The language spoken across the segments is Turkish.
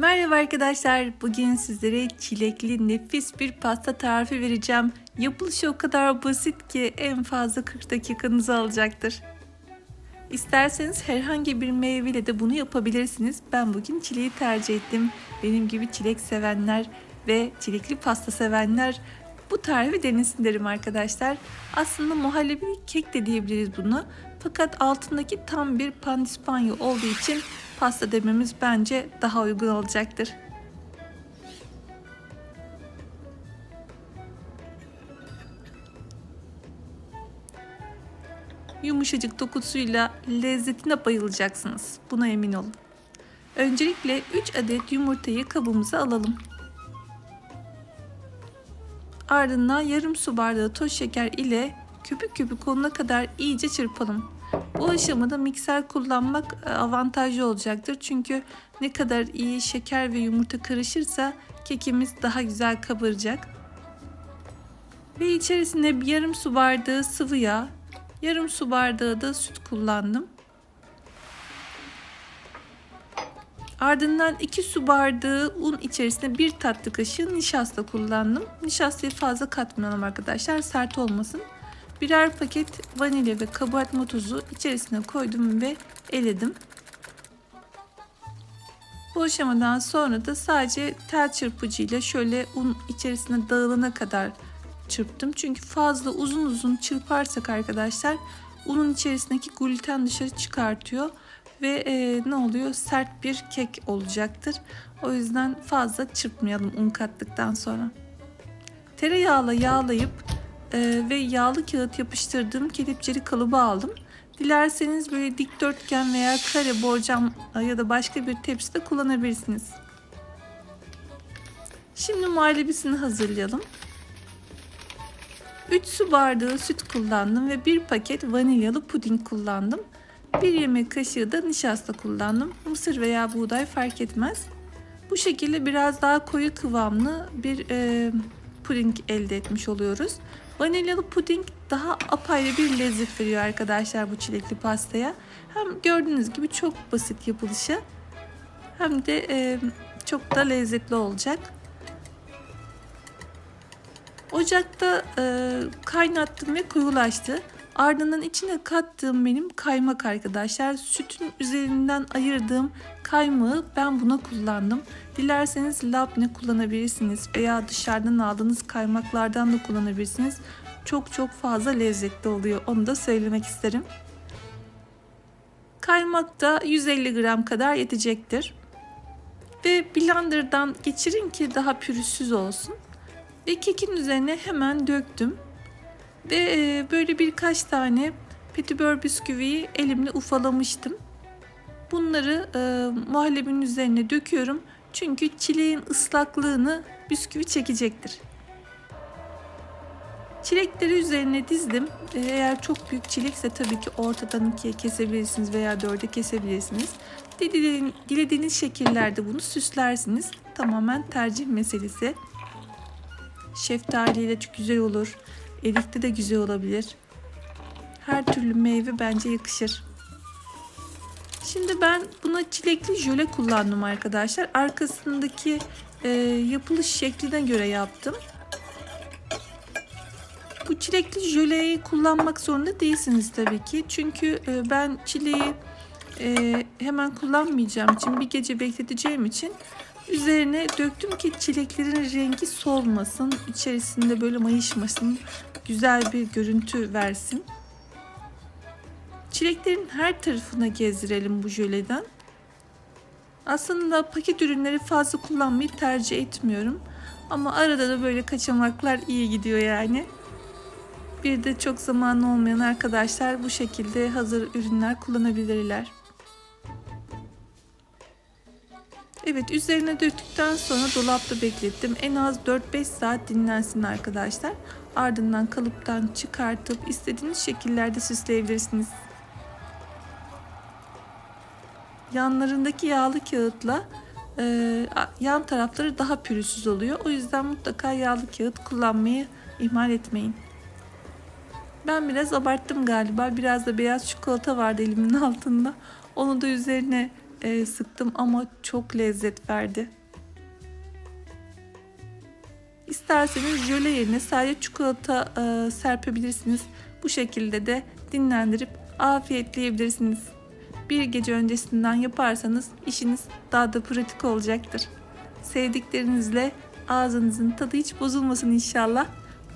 Merhaba arkadaşlar. Bugün sizlere çilekli nefis bir pasta tarifi vereceğim. Yapılışı o kadar basit ki en fazla 40 dakikanızı alacaktır. İsterseniz herhangi bir meyveyle de bunu yapabilirsiniz. Ben bugün çileği tercih ettim. Benim gibi çilek sevenler ve çilekli pasta sevenler bu tarifi denesin derim arkadaşlar. Aslında muhallebi kek de diyebiliriz bunu. Fakat altındaki tam bir pandispanyo olduğu için pasta dememiz bence daha uygun olacaktır. Yumuşacık dokusuyla lezzetine bayılacaksınız. Buna emin olun. Öncelikle 3 adet yumurtayı kabımıza alalım. Ardından yarım su bardağı toz şeker ile köpük köpük olana kadar iyice çırpalım. Bu aşamada mikser kullanmak e, avantajlı olacaktır. Çünkü ne kadar iyi şeker ve yumurta karışırsa kekimiz daha güzel kabaracak. Ve içerisine bir yarım su bardağı sıvı yağ, yarım su bardağı da süt kullandım. Ardından 2 su bardağı un içerisine 1 tatlı kaşığı nişasta kullandım. Nişastayı fazla katmayalım arkadaşlar sert olmasın. Birer paket vanilya ve kabartma tozu içerisine koydum ve eledim. Bu aşamadan sonra da sadece tel çırpıcıyla şöyle un içerisine dağılana kadar çırptım. Çünkü fazla uzun uzun çırparsak arkadaşlar unun içerisindeki gluten dışarı çıkartıyor ve e, ne oluyor sert bir kek olacaktır. O yüzden fazla çırpmayalım un kattıktan sonra. Tereyağla yağlayıp e, ve yağlı kağıt yapıştırdığım kelepçeli kalıba aldım. Dilerseniz böyle dikdörtgen veya kare borcam ya da başka bir tepside kullanabilirsiniz. Şimdi muhallebisini hazırlayalım. 3 su bardağı süt kullandım ve 1 paket vanilyalı puding kullandım. 1 yemek kaşığı da nişasta kullandım. Mısır veya buğday fark etmez. Bu şekilde biraz daha koyu kıvamlı bir e, puding elde etmiş oluyoruz. Vanilyalı puding daha apayrı bir lezzet veriyor arkadaşlar bu çilekli pastaya. Hem gördüğünüz gibi çok basit yapılışı hem de e, çok da lezzetli olacak. Ocakta e, kaynattım ve koyulaştı. Ardından içine kattığım benim kaymak arkadaşlar. Sütün üzerinden ayırdığım kaymağı ben buna kullandım. Dilerseniz labne kullanabilirsiniz veya dışarıdan aldığınız kaymaklardan da kullanabilirsiniz. Çok çok fazla lezzetli oluyor. Onu da söylemek isterim. Kaymak da 150 gram kadar yetecektir. Ve blenderdan geçirin ki daha pürüzsüz olsun. Ve kekin üzerine hemen döktüm. Ve e, böyle birkaç tane petibör bisküviyi elimle ufalamıştım. Bunları e, muhallebinin üzerine döküyorum. Çünkü çileğin ıslaklığını bisküvi çekecektir. Çilekleri üzerine dizdim. E, eğer çok büyük çilekse tabii ki ortadan ikiye kesebilirsiniz veya dörde kesebilirsiniz. Dilediğiniz, şekillerde bunu süslersiniz. Tamamen tercih meselesi. Şeftaliyle çok güzel olur. Erikte de güzel olabilir. Her türlü meyve bence yakışır. Şimdi ben buna çilekli jöle kullandım arkadaşlar. Arkasındaki e, yapılış şekline göre yaptım. Bu çilekli jöleyi kullanmak zorunda değilsiniz tabii ki. Çünkü e, ben çileği e, hemen kullanmayacağım için bir gece bekleteceğim için üzerine döktüm ki çileklerin rengi solmasın. içerisinde böyle mayışmasın. Güzel bir görüntü versin. Çileklerin her tarafına gezdirelim bu jöleden. Aslında paket ürünleri fazla kullanmayı tercih etmiyorum. Ama arada da böyle kaçamaklar iyi gidiyor yani. Bir de çok zamanı olmayan arkadaşlar bu şekilde hazır ürünler kullanabilirler. Evet üzerine döktükten sonra dolapta beklettim. En az 4-5 saat dinlensin arkadaşlar. Ardından kalıptan çıkartıp istediğiniz şekillerde süsleyebilirsiniz. Yanlarındaki yağlı kağıtla e, yan tarafları daha pürüzsüz oluyor. O yüzden mutlaka yağlı kağıt kullanmayı ihmal etmeyin. Ben biraz abarttım galiba. Biraz da beyaz çikolata vardı elimin altında. Onu da üzerine e, sıktım ama çok lezzet verdi. İsterseniz jöle yerine sadece çikolata e, serpebilirsiniz. Bu şekilde de dinlendirip afiyetle yiyebilirsiniz. Bir gece öncesinden yaparsanız işiniz daha da pratik olacaktır. Sevdiklerinizle ağzınızın tadı hiç bozulmasın inşallah.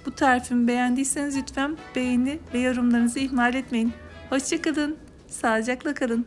Bu tarifimi beğendiyseniz lütfen beğeni ve yorumlarınızı ihmal etmeyin. Hoşçakalın, sağlıcakla kalın.